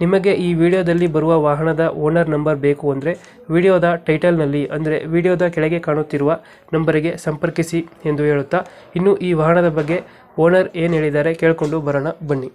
ನಿಮಗೆ ಈ ವಿಡಿಯೋದಲ್ಲಿ ಬರುವ ವಾಹನದ ಓನರ್ ನಂಬರ್ ಬೇಕು ಅಂದರೆ ವಿಡಿಯೋದ ಟೈಟಲ್ನಲ್ಲಿ ಅಂದರೆ ವಿಡಿಯೋದ ಕೆಳಗೆ ಕಾಣುತ್ತಿರುವ ನಂಬರಿಗೆ ಸಂಪರ್ಕಿಸಿ ಎಂದು ಹೇಳುತ್ತಾ, ಇನ್ನು ಈ ವಾಹನದ ಬಗ್ಗೆ ಓನರ್ ಏನು ಹೇಳಿದ್ದಾರೆ ಕೇಳಿಕೊಂಡು ಬರೋಣ, ಬನ್ನಿ.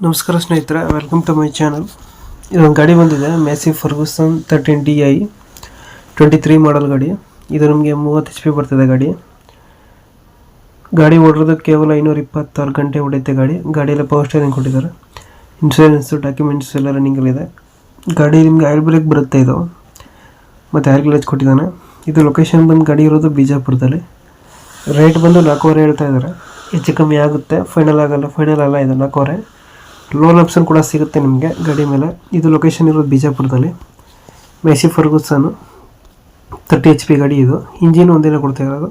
ನಮಸ್ಕಾರ ಸ್ನೇಹಿತರೆ, ವೆಲ್ಕಮ್ ಟು ಮೈ ಚಾನಲ್. ಇದೊಂದು ಗಾಡಿ ಬಂದಿದೆ Massey Ferguson thirteen D I twenty three model ಗಾಡಿ. ಇದು ನಮಗೆ ಮೂವತ್ತು ಎಚ್ ಪಿ ಬರ್ತದೆ ಗಾಡಿ. ಗಾಡಿ ಓಡಿರೋದು ಕೇವಲ ಐನೂರ ಇಪ್ಪತ್ತಾರು ಗಂಟೆ ಹೊಡೆಯುತ್ತೆ ಗಾಡಿ. ಗಾಡಿಯಲ್ಲಿ ಪವರ್ ಸ್ಟೇರಿಂಗ್ ಕೊಟ್ಟಿದ್ದಾರೆ. ಇನ್ಶೂರೆನ್ಸು ಡಾಕ್ಯುಮೆಂಟ್ಸ್ ಎಲ್ಲ ರನ್ನಿಂಗಲ್ಲಿದೆ ಗಾಡಿ ನಿಮಗೆ ಆಯಿಲ್ ಬ್ರೇಕ್ ಬರುತ್ತೆ ಇದು. ಮತ್ತು ಆಯಿಲ್ ಗ್ಲೇಜ್ ಕೊಟ್ಟಿದ್ದಾನೆ. ಇದು ಲೊಕೇಶನ್ ಬಂದು ಗಾಡಿ ಇರೋದು ಬಿಜಾಪುರದಲ್ಲಿ. ರೇಟ್ ಬಂದು ನಾಲ್ಕೂವರೆ ಹೇಳ್ತಾ ಇದ್ದಾರೆ. ಹೆಚ್ಚು ಕಮ್ಮಿ ಆಗುತ್ತೆ. ಫೈನಲ್ ಆಗಲ್ಲ ಫೈನಲ್ ಅಲ್ಲ ಇದು ನಾಲ್ಕೂವರೆ. ಲೋನ್ ಆಪ್ಷನ್ ಕೂಡ ಸಿಗುತ್ತೆ ನಿಮಗೆ ಗಾಡಿ ಮೇಲೆ. ಇದು ಲೊಕೇಶನ್ ಇರೋದು ಬಿಜಾಪುರದಲ್ಲಿ. Massey Ferguson thirty H P ಗಾಡಿ ಇದು. ಇಂಜಿನ್ ಒಂದಿನ ಕೊಡ್ತಾ ಇರೋದು.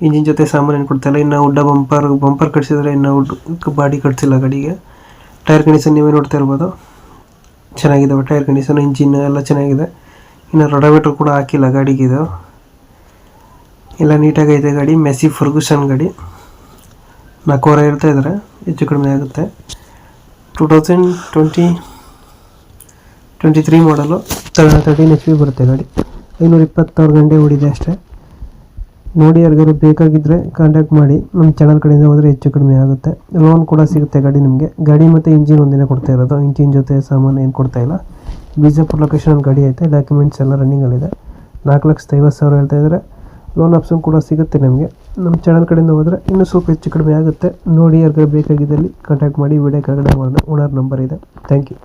ಇಂಜಿನ್ ಜೊತೆ ಸಾಮಾನು ಏನು ಕೊಡ್ತಾ ಇಲ್ಲ. ಇನ್ನು ಉಡ್ಡ ಬಂಪರ್ ಬಂಪರ್ ಕಟ್ಸಿದ್ರೆ ಇನ್ನು ಉಡ್ ಬಾಡಿ ಕಟ್ಸಿಲ್ಲ ಗಾಡಿಗೆ. ಟೈರ್ ಕಂಡೀಷನ್ ನೀವೇ ನೋಡ್ತಾ ಇರ್ಬೋದು. ಚೆನ್ನಾಗಿದ್ದಾವೆ ಟೈರ್ ಕಂಡೀಷನ್ ಇಂಜಿನ್ ಎಲ್ಲ ಚೆನ್ನಾಗಿದೆ. ಇನ್ನು ರೊಡೋಮೀಟ್ರ್ ಕೂಡ ಹಾಕಿಲ್ಲ ಗಾಡಿಗೆ ಇದು. ಎಲ್ಲ ನೀಟಾಗೈತೆ ಗಾಡಿ ಮೆಸಿ ಫರ್ಗೂಸನ್ ಗಾಡಿ. ನಾಲ್ಕೂವರೆ ಇರ್ತಾ ಇದ್ದಾರೆ ಹೆಚ್ಚು ಕಡಿಮೆ ಆಗುತ್ತೆ. Two thousand twenty twenty three model thirteen H P ಬರುತ್ತೆ ಗಾಡಿ. ಐನೂರ ಇಪ್ಪತ್ತಾರು ಗಂಟೆ ಓಡಿದೆ ಅಷ್ಟೇ. ನೋಡಿ ಯಾರಿಗಾರು ಬೇಕಾಗಿದ್ದರೆ ಕಾಂಟ್ಯಾಕ್ಟ್ ಮಾಡಿ. ನಮ್ಮ ಚಾನಲ್ ಕಡೆಯಿಂದ ಹೋದರೆ ಹೆಚ್ಚು ಕಡಿಮೆ ಆಗುತ್ತೆ. ಲೋನ್ ಕೂಡ ಸಿಗುತ್ತೆ ಗಾಡಿ ನಿಮಗೆ. ಗಾಡಿ ಮತ್ತು ಇಂಜಿನ್ ಒಂದಿನ ಕೊಡ್ತಾ ಇರೋದು. ಇಂಜಿನ್ ಜೊತೆ ಸಾಮಾನು ಏನು ಕೊಡ್ತಾ ಇಲ್ಲ. ಬಿಜಾಪುರ ಲೊಕೇಶನ್ ಗಾಡಿ ಐತೆ. ಡಾಕ್ಯುಮೆಂಟ್ಸ್ ಎಲ್ಲ ರನ್ನಿಂಗಲ್ಲಿದೆ ನಾಲ್ಕು ಲಕ್ಷದ ಐವತ್ತು ಸಾವಿರ ಹೇಳ್ತಾ ಇದ್ದಾರೆ ಲೋನ್ ಆಪ್ಷನ್ ಕೂಡ ಸಿಗುತ್ತೆ ನಿಮಗೆ. ನಮ್ಮ ಚಾನಲ್ ಕಡೆಯಿಂದ ಹೋದರೆ ಇನ್ನೂ ಸ್ವಲ್ಪ ಹೆಚ್ಚು ಕಡಿಮೆ ಆಗುತ್ತೆ. ನೋಡಿ ಯಾರಿಗಾರು ಬೇಕಾಗಿದ್ದಲ್ಲಿ ಕಾಂಟ್ಯಾಕ್ಟ್ ಮಾಡಿ. ವಿಡಿಯೋ ಕೆಳಗಡೆ ಓನರ್ ನಂಬರ್ ಇದೆ. Thank you